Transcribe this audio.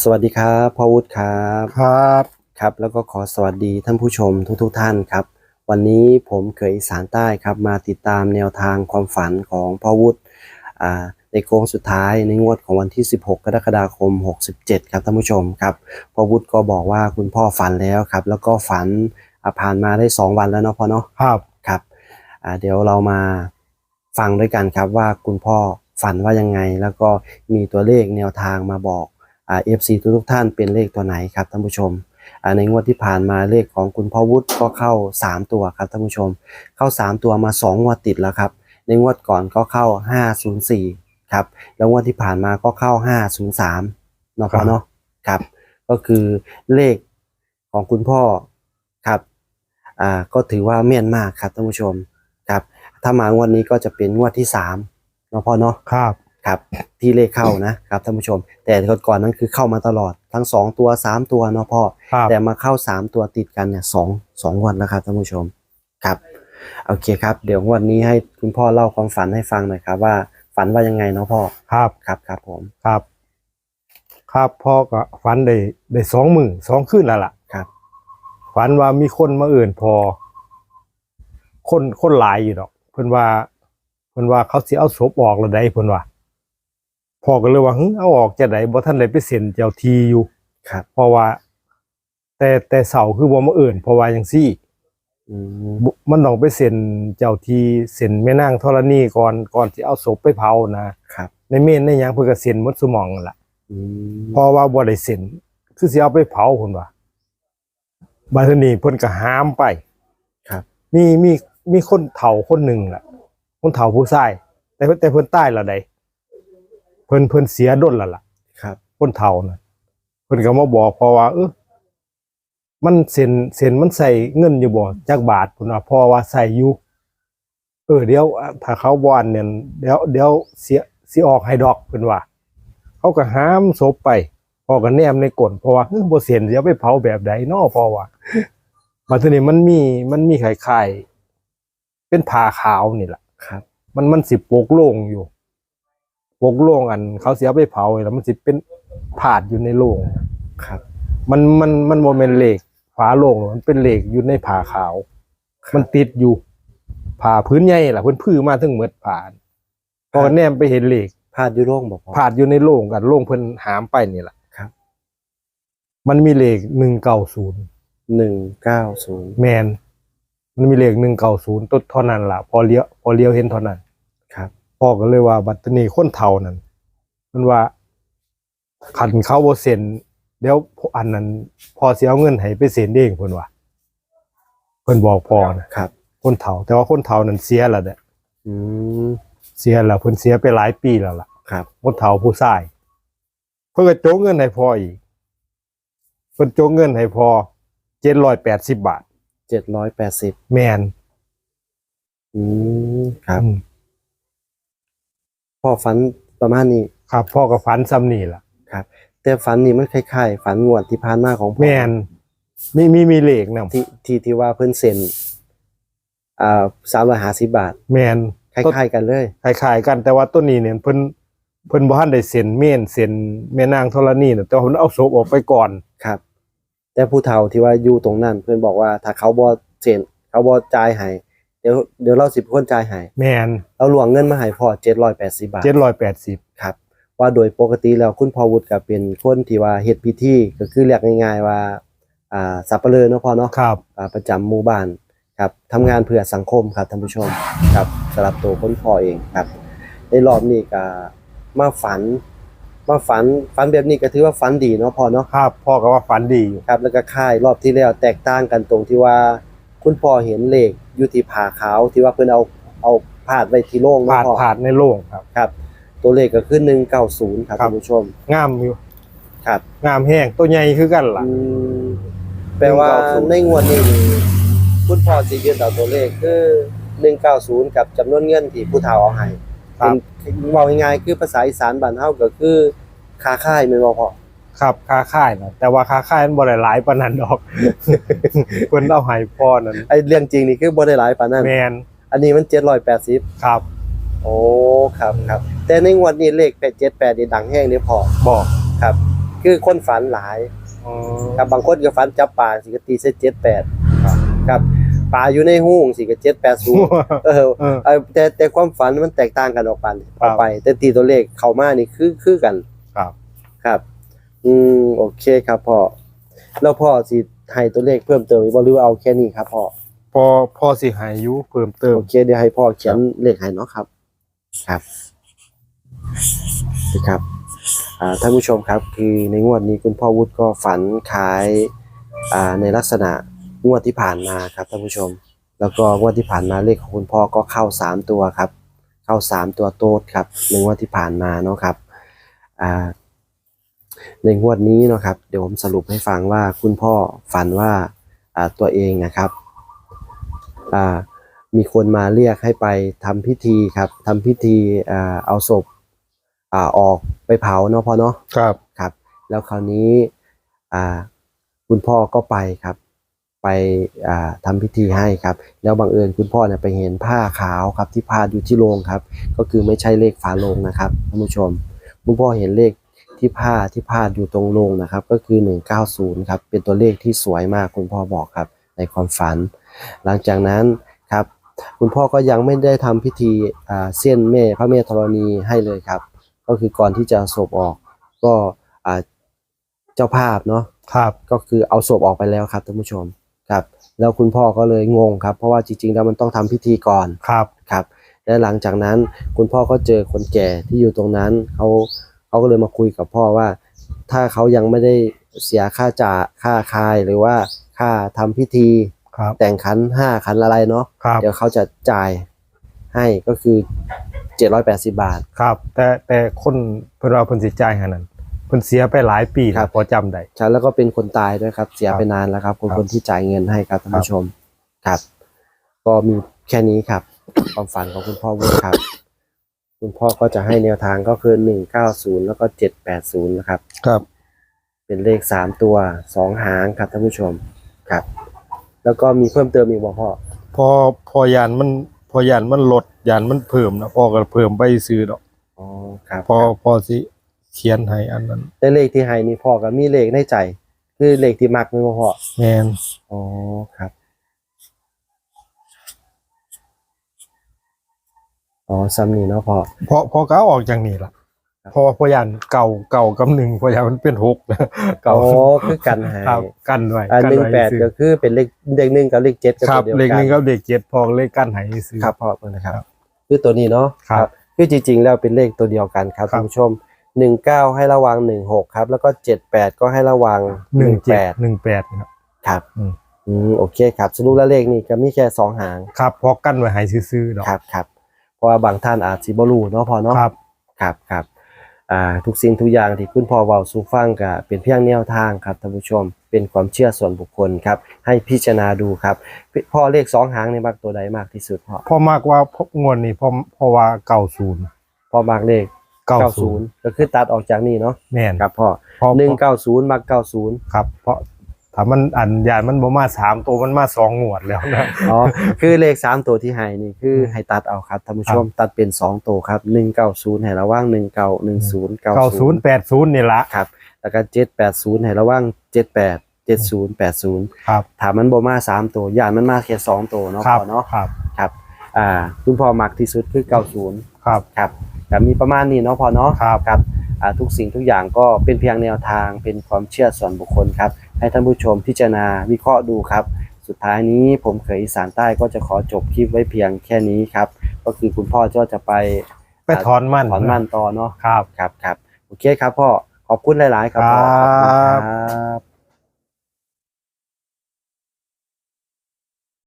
สวัสดีครับพ่อวุฒิครับครับครับ แล้วก็ขอสวัสดีท่านผู้ชมทุกๆทท่านครับ วันนี้ผมเคยอีสานใต้ครับมาติดตามแนวทางความฝันของพ่อวุฒิอ่าในโค้งสุดท้ายในงวดของวันที่ 16 กรกฎาคม 67 ครับท่านผู้ชมครับพ่อวุฒิก็บอกว่าคุณพ่อฝันแล้วครับ แล้วก็ฝันอ่าผ่านมาได้ 2 วันแล้วเนาะพ่อเนาะครับครับอ่าเดี๋ยวเรามาฟังด้วยกันครับว่าคุณพ่อฝันว่ายังไง แล้วก็มีตัวเลขแนวทางมาบอกอ่า เอฟซีทุกๆท่านเป็นเลขตัวไหนครับท่านผู้ชมอ่าในงวดที่ผ่านมาเลขของคุณพ่อวุฒิก็เข้า 3 ตัวครับท่านผู้ชม เข้า 3 ตัวมา 2 งวดติดแล้วครับ ในงวดก่อนก็เข้า 504 ครับ แล้วงวดที่ผ่านมาก็เข้า 503เนาะพ่อเนาะครับ ก็คือเลขของคุณพ่อครับอ่าก็ถือว่าแม่นมากครับท่านผู้ชมครับ ถ้ามางวดนี้ก็จะเป็นงวดที่สามเนาะพ่อเนาะครับ ครับที่เลขเข้านะครับท่านผู้ชม แต่ก่อนๆนั้นคือเข้ามาตลอดทั้งสองตัวสามตัวเนาะพ่อครับแต่มาเข้าสามตัวติดกันเนี่ยสองสองงวันนะครับท่านผู้ชมครับโอเคครับ เดี๋ยวงวันนี้ให้คุณพ่อเล่าความฝันให้ฟังหน่อยครับว่าฝันว่ายังไงเนาะพ่อครับครับครับผมครับ ครับพ่อก็ฝันได้ได้สองมือสองคืนแล้วล่ะครับฝันว่ามีคนมาเอื่นพอ คนคนหลายอยู่ดอก เพิ่นว่า เพิ่นว่าเขาสิเอาศพออกแล้วได้เพิ่นว่า พ่อก็เลยว่าหึเอาออกจะได้บ่ทันได้ไปเซ็นเจ้าทีอยู่ครับ เพราะว่า แต่แต่เสาคือบ่มาเอื่นเพราะว่าจังซี่อืมบุมันต้องไปเซ็นเจ้าทีเซ็นแม่นางธรณีก่อนก่อนสิเอาศพไปเผานะครับในเมนในหยังเพิ่นก็เซ็นหมดสมองนั่นล่ะอืมเพราะว่าบ่ได้เซ็นคือสิเอาไปเผาพุ่นว่าบัดนี้เพิ่นก็ห้ามไป ครับ มีมีมีคนเฒ่าคนหนึ่งล่ะ คนเฒ่าผู้ชายแต่เพิ่นแต่เพิ่นตายแล้วใด เพิ่นเพิ่นเสียดนแล้วล่ะครับคนเฒ่าน่ะเพิ่นก็มาบอกเพอว่าเออมันเซ็นเซ็นมันใส่เงินอยู่บ่จักบาทพุ่นว่าเพอว่าใส่อยู่เออเดี๋ยวอะถ้าเขาบ่อันเนี่ยเดี๋ยวเดี๋ยวเสียสิออกให้ดอกเพิ่นว่า เขาก็ห้ามศพไปพอก็แนมในกลเพราะว่าเฮ้ยบ่เซ็นสิเอาไปเผาแบบใดเนาะเพราะว่ามาทีนี้มันมีมันมีไข่ไข่เป็นผ้าขาวนี่แหละครับ มันมันสิโปกโล่งอยู่ โปกโล่งอัน เขาเสียไปเผาแล้วมันสิเป็นผาดอยู่ในโล่งครับ มันมันมันโมเมนเหล็กฝาโล่งหรอกมันเป็นเหล็กอยู่ในผ้าขาว มันติดอยู่ผ้าพื้นใหญ่ล่ะเพิ่นพื้มาถึงเหมือดผ่านพอแนมไปเห็นเหล็กพลาดอยุโร่งบอกพ่อผาดอยู่ในโล่งกันโล่งเพิ่นหามไปนี่แหละครับ มันมีเลขหนึ่งเก้าศูนย์หนึ่งเก้าศูนย์แมนมันมีเลขหนึ่งเก้าศูนย์ต้นเท่านั้นล่ะ พอเลี้ยวพอเลี้ยวเห็นเท่านั้นครับ พ่อก็เลยว่าบัตรนี้คนเท่านั้นมันว่าขันเขาบ่เซ็นเดี๋ยวอันนั้นพอเสียเอาเงินให้ไปเซ็นเองเพิ่นว่าเพิ่นบอกพ่อนะครับ คนเฒ่าแต่ว่าคนเฒ่านั้นเสียแล้วเด้ออืมเสียแล้วเพิ่นเสียไปหลายปีแล้วล่ะครับคนเฒ่าผู้ชายเพิ่นก็โจกเงินให้พ่ออีกเพิ่นโจกเงินให้พ่อ780บาทเจ็ดร้อยแปดสิบแมนอืมครับอืม พ่อฝันประมาณนี้ครับพ่อก็ฝันซ้ำนี่ล่ะ ครับ แต่ฝันนี่มันคล้ายๆฝันงวดที่ผ่านมาของพ่อแมนมีมีมีเลขนำที่ที่ที่ว่าเพิ่นเซ็นอ่าสามร้อยห้าสิบบาท แมนคล้ายๆกันเลยคล้ายๆกันแต่ว่าต้นนี้เนี่ยเพิ่นเพิ่นบ่ทันได้เซ็นเมนเซ็นแม่นางธรณีน่ะแต่ว่าเพิ่นเอาศพออกไปก่อนครับ แต่ผู้เฒ่าที่ว่าอยู่ตรงนั้น เพื่อนบอกว่าถ้าเขาบ่เซ็นเขาบ่จ่ายให้เดี๋ยวเดี๋ยวเราสิเป็นคนจ่ายให้แมนเราหลวงเงินมาให้พ่อ780บาท780ครับว่าโดยปกติแล้วคุณพ่อวุฒิก็เป็นคนที่ว่าเฮ็ดพิธีก็คือเรียกง่ายๆว่าอ่าสับปะเลอเนาะพ่อเนาะครับอ่าประจำหมู่บ้านครับทำงานเพื่อสังคมครับท่านผู้ชมครับสำหรับตัวคนพ่อเองครับในรอบนี้ก็มาฝันมาฝันฝันแบบนี้ก็ถือว่าฝันดีเนาะพ่อเนาะครับพ่อก็ว่าฝันดีอยู่ครับแล้วก็ค่ายรอบที่แล้วแตกต่างกันตรงที่ว่า คุณพ่อเห็นเลข อยู่ที่ผาขาวที่ว่าเพิ่นเอาเอาพาดไว้ที่โล่งผาเนาะดพ่อผาดในโล่งครับ ครับ ตัวเลขก็คือ190ครับครับ ท่านผู้ชมงามอยู่ครับงามแห้งตัวใหญ่คือกันล่ะ อืมแปลว่า190 ในงวดนี้นี่คุณพ่อสิยืนเอาตัวเลขคือ190 กับจำนวนเงินที่ผู้เฒ่าเอาให้ครับ เป็นเว้าง่ายๆคือภาษาอีสานบ้านเฮาก็คือค้าขายแม่นบ่พ่อ ครับค้าขายนะแต่ว่าค้าขายมันบ่ได้หลายปานนั้นดอก เพิ่นเอาให้พ่อนั่นไอ้เรื่องจริงนี่คือบ่ได้หลายปานนั้นแมนอันนี้มัน780ครับ โอ้ครับครับ แต่ในงวดนี้เลข878นี่ดังแห้งนี่พอบอกครับคืคือคนฝันหลายอ๋อครับบางคนก็ฝันจับปลาสิก็ตีเส้นเจ็ดแปดครับครับปลาอยู่ในหูสิก็เจ็ดแปดศูนย์เออเออเออแต่แต่ความฝันมันแตกต่างกันออกไปครัอบอกไป แต่ตีตัวเลขเข้ามานี่คือคือกัน ครับครับ อืมโอเคครับพ่อแล้วพ่อสิให้ตัวเลขเพิ่มเติมอีกบ่หรือว่าเอาแค่นี้ครับพ่อพอพอสิใหายอยู่เพิ่มเติม โอเคเดี๋ยวให้พ่อเขียนเลขให้เนาะครับ ครับนี่ครับอ่าท่านผู้ชมครับ คือในงวดนี้คุณพ่อวุฒิก็ฝันขายอ่าในลักษณะงวดที่ผ่านมาครับท่านผู้ชม แล้วก็งวดที่ผ่านมาเลขของคุณพ่อก็เข้าสามตัวครับ เข้าสามตัวโต๊ดครับในงวดที่ผ่านมาเนาะครับอ่า ในงวดนี้เนาะครับ เดี๋ยวผมสรุปให้ฟังว่าคุณพ่อฝันว่าอ่าตัวเองนะครับอ่ามีคนมาเรียกให้ไปทำพิธีครับทำพิธีอ่าเอาศพอ่าออกไปเผาเนาะพ่อเนาะครับครับ แล้วคราวนี้อ่าคุณพ่อก็ไปครับ ไปอ่าทำพิธีให้ครับ แล้วบังเอิญคุณพ่อเนี่ยไปเห็นผ้าขาวครับที่พาดอยู่ที่โรงครับ ก็คือไม่ใช่เลขฝาโลงนะครับท่านผู้ชม คุณพ่อเห็นเลข ที่ผ้าที่พาดอยู่ตรงโรงนะครับ ก็คือ 190 ครับ เป็นตัวเลขที่สวยมากคุณพ่อบอกครับ ในความฝัน หลังจากนั้นครับ คุณพ่อก็ยังไม่ได้ทำพิธีอ่าเส้นแม่พระแม่ธรณีให้เลยครับ ก็คือก่อนที่จะเอาศพออก ก็อ่าเจ้าภาพเนาะครับ ก็คือเอาศพออกไปแล้วครับท่านผู้ชมครับ แล้วคุณพ่อก็เลยงงครับ เพราะว่าจริงๆแล้วมันต้องทำพิธีก่อนครับครับ และหลังจากนั้นคุณพ่อก็เจอคนแก่ที่อยู่ตรงนั้นเขา เขาก็เลยมาคุยกับพ่อว่า ถ้าเขายังไม่ได้เสียค่าจ่าค่าคายหรือว่าค่าทำพิธี ครับ แต่งขันห้าขันอะไรเนาะครับเดี๋ยวเขาจะจ่ายให้ก็คือ780บาท ครับ แต่แต่คนเพิ่นว่าเพิ่นสิจ่ายให้นั้นเพิ่นเสียไปหลายปีครัแล้วบพอจำได้ใช่แล้วก็เป็นคนตายด้วยครับ เสียครับไปนานแล้วครับ คนครับคนที่จ่ายเงินให้ครับท่านผู้ชมครับ ก็มีแค่นี้ครับ ความฝันของคุณพ่อวุฒิครับ คุณพ่อก็จะให้แนวทางก็คือหนึ่งเก้าศูนย์แล้วก็เจ็ดแปดศูนย์นะครับ ครับ เป็นเลขสามตัวสองหางครับท่านผู้ชมครับ แล้วก็มีเพิ่มเติมอีกบ่พ่อพอพอยานมันพอยานมันลดยานมันเพิ่มนะพ่อก็เพิ่มไปซื้อดอกอ๋อครับพอพอสิเขียนให้อันนั้นแต่เลขที่ให้นี่พ่อก็มีเลขในใจ คือเลขที่มักไหมบ่พ่อแม่นอ๋อครับ อ๋อซ้ำนี่เนาะพ่อพอพอก็เอาออกจากนี่ล่ะครับเพอพอยานเก่าเก่ากับหนึ่งพอยานมันเป็นหกนะอ๋เก่าอคือกันหายครับกันไว้อ่ากันหนึ่งไว้แปดซื้อก็คือเป็นเลขเลขหนึ่งกับเลขเจ็ดก็ครัตับวเดียวเลขกัหนนึ่งกับเลขเจ็ดพอเลขกันให้ซื้อครับพ่อนะครับครับคือตัวนี้เนาะครับคือจริงๆ แล้วเป็นเลขตัวเดียวกันครับครับท่านผู้ชมหนึ่งเก้าให้ระวังหนึ่งหกครับ แล้วก็เจ็ดแปดก็ให้ระวังหนึ่งแปเจ็ดดหนึ่งแปดครับครับอืมอืมโอเคครับสรุปแล้วเลขนี่ก็มีแค่สองหางครับพอกันไว้ให้ซื้อๆดอกครับครับ เพราะว่าบางท่านอาจสิบรูเนาะพอเนาะครับครับครับอ่าทุกสิ่งทุกอย่างที่คุณพ่อเว้าสู่ฟังก็เป็นเพียงแนวทางครับท่านผู้ชมเป็นความเชื่อส่วนบุคคลครับให้พิจารณาดูครับพ่อเลขสองหางในมักตัวใดมากที่สุดพ่อพอมากว่าพบงวดนี้พอพอว่าเก่าศูนย์พ่อมักเลขเก้าศูนย์90ก็คือตัดออกจากนี่เนาะแม่นครับพ่อพอ190มัก90ครับเพราะ ถ้ามันอันยานมันบ่มาสามตัวมันมาสองงวดแล้วนะ อ๋อคือเลขสามตัวที่ให้นี่คือให้ตัดเอาครับท่านผู้ชมตัดเป็นสองตัวครับ190ให้ระว่าง19 10เก้าศูนย์90แปดศูนย์นี่ละครับแล้วก็780ให้ระว่าง78 70 80ครับถ้ามันบ่มาสามตัวย่านมันมาแค่สองตัวเนาะครัพ่อเนาะครับ ครับ อ่าคุณพ่อมักที่สุดคือ90ครับ ครับ แต่มีประมาณนี้เนาะพ่อเนาะครับครับอ่าทุกสิ่งทุกอย่างก็เป็นเพียงแนวทางเป็นความเชื่อส่วนบุคคลครับ ให้ท่านผู้ชมพิจารณาวิเคราะห์ดูครับ สุดท้ายนี้ผมเคยอีสานใต้ก็จะขอจบคลิปไว้เพียงแค่นี้ครับ ก็คือคุณพ่อก็จะไปไปถอนมันถอนมันต่อเนาะครับครับครับโอเคครับพ่อขอบคุณหลาย ๆ ครับพ่อขอบคุณครับ